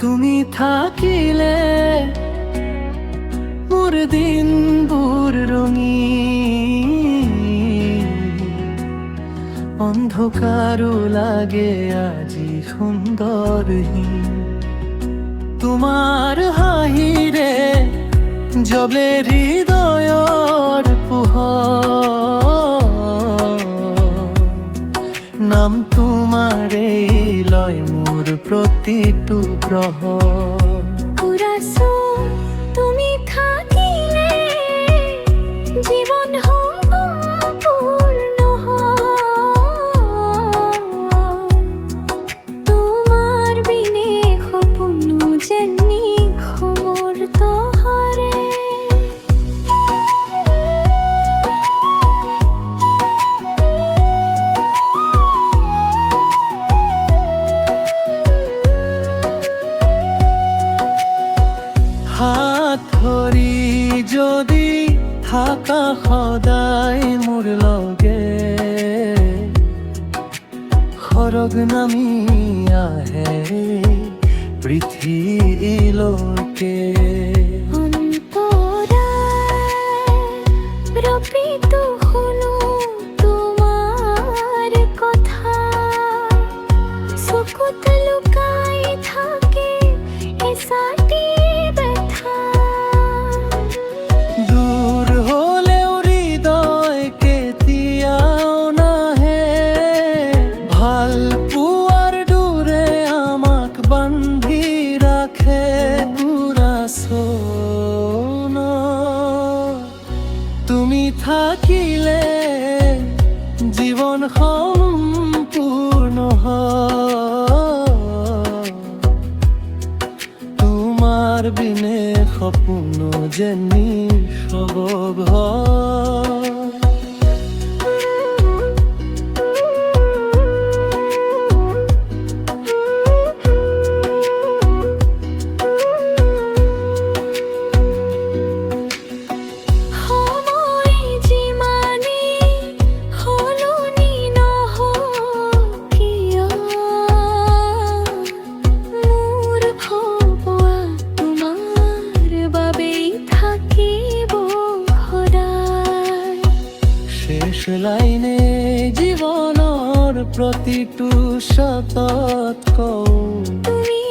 তুমি থাকিলে মোর দিন বুর রঙিন। অন্ধকারও লাগে আজি সুন্দরহীন। তোমার হাহিরে জবে হৃদয়ৰ পোহর নাম তোমাৰে লয় মোৰ প্ৰতিটো গ্ৰহ পুরাছো তুমি থাকিলে জীবন যদি থাকা সদায় মোৰ লগে সৰগ নামি আহে পৃথিৱীলৈকে থাকিলে জীৱন সম্পূৰ্ণ তোমার তোমাৰ বিনে সপোন যেনি সব সময় লাইনে জীৱনৰ প্ৰতিটো শতত কওঁ।